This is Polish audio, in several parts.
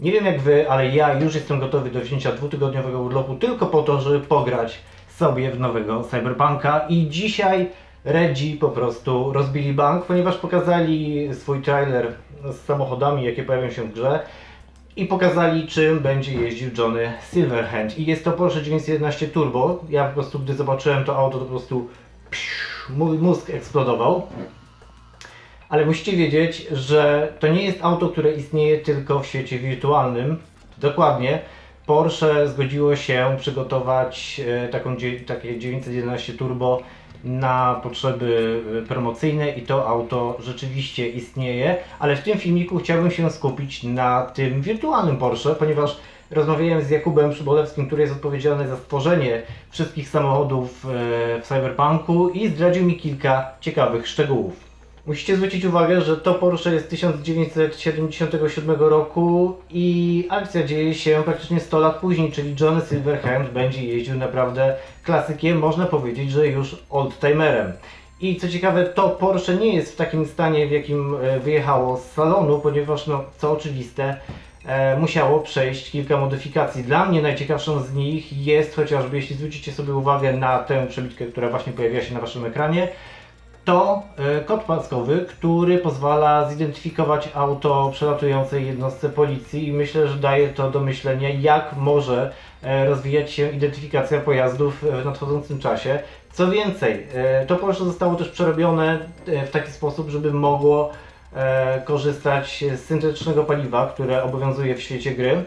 Nie wiem jak wy, ale ja już jestem gotowy do wzięcia dwutygodniowego urlopu tylko po to, żeby pograć sobie w nowego Cyberpunka i dzisiaj Redzi po prostu rozbili bank, ponieważ pokazali swój trailer z samochodami, jakie pojawią się w grze i pokazali czym będzie jeździł Johnny Silverhand. I jest to Porsche 911 Turbo. Ja po prostu gdy zobaczyłem to auto to po prostu mój mózg eksplodował. Ale musicie wiedzieć, że to nie jest auto, które istnieje tylko w świecie wirtualnym. Dokładnie. Porsche zgodziło się przygotować e, taką, takie 911 Turbo na potrzeby e, promocyjne i to auto rzeczywiście istnieje, ale w tym filmiku chciałbym się skupić na tym wirtualnym Porsche, ponieważ rozmawiałem z Jakubem Przybolewskim, który jest odpowiedzialny za stworzenie wszystkich samochodów e, w Cyberpunku i zdradził mi kilka ciekawych szczegółów. Musicie zwrócić uwagę, że to Porsche jest 1977 roku i akcja dzieje się praktycznie 100 lat później, czyli Johnny Silverhand będzie jeździł naprawdę klasykiem, można powiedzieć, że już oldtimerem. I co ciekawe, to Porsche nie jest w takim stanie, w jakim e, wyjechało z salonu, ponieważ, no, co oczywiste, e, musiało przejść kilka modyfikacji. Dla mnie najciekawszą z nich jest chociażby, jeśli zwrócicie sobie uwagę na tę przebitkę, która właśnie pojawiła się na waszym ekranie, to e, kod paskowy, który pozwala zidentyfikować auto przelatującej jednostce policji i myślę, że daje to do myślenia, jak może e, rozwijać się identyfikacja pojazdów w nadchodzącym czasie. Co więcej, e, to Porsche zostało też przerobione e, w taki sposób, żeby mogło e, korzystać z syntetycznego paliwa, które obowiązuje w świecie gry.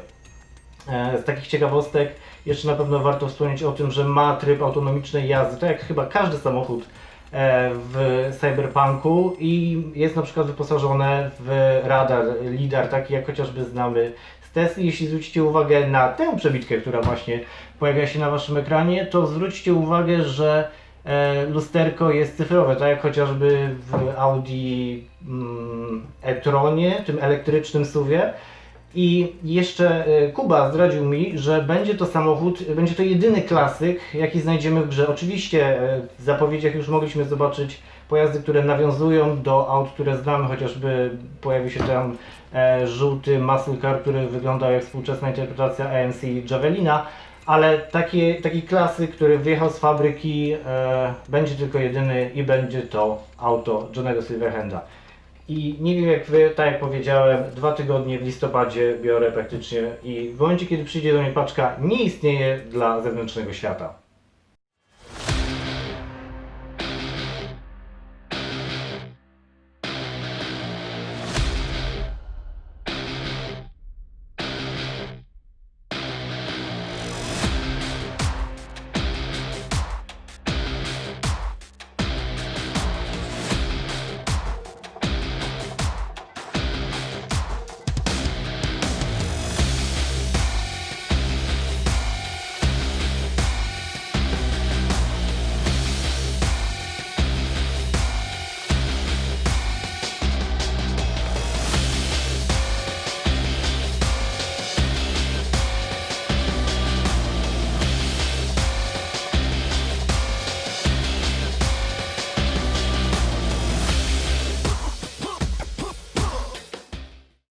E, Z takich ciekawostek jeszcze na pewno warto wspomnieć o tym, że ma tryb autonomicznej jazdy, tak jak chyba każdy samochód e, w Cyberpunku i jest na przykład wyposażone w radar, lidar, taki jak chociażby znamy z Tesli. Jeśli zwrócicie uwagę na tę przebitkę, która właśnie pojawia się na waszym ekranie, to zwróćcie uwagę, że e, lusterko jest cyfrowe, tak jak chociażby w Audi mm, e-tronie, tym elektrycznym suwie. I jeszcze e, Kuba zdradził mi, że będzie to samochód, będzie to jedyny klasyk, jaki znajdziemy w grze. Oczywiście e, w zapowiedziach już mogliśmy zobaczyć pojazdy, które nawiązują do aut, które znamy, chociażby pojawił się tam e, żółty muscle car, który wygląda jak współczesna interpretacja AMC Javelina, ale taki, taki klasyk, który wyjechał z fabryki, będzie tylko jedyny i będzie to auto Johnego Silverhanda. I nie wiem jak wy, tak jak powiedziałem, dwa tygodnie w listopadzie biorę praktycznie i w momencie kiedy przyjdzie do mnie paczka nie istnieje dla zewnętrznego świata.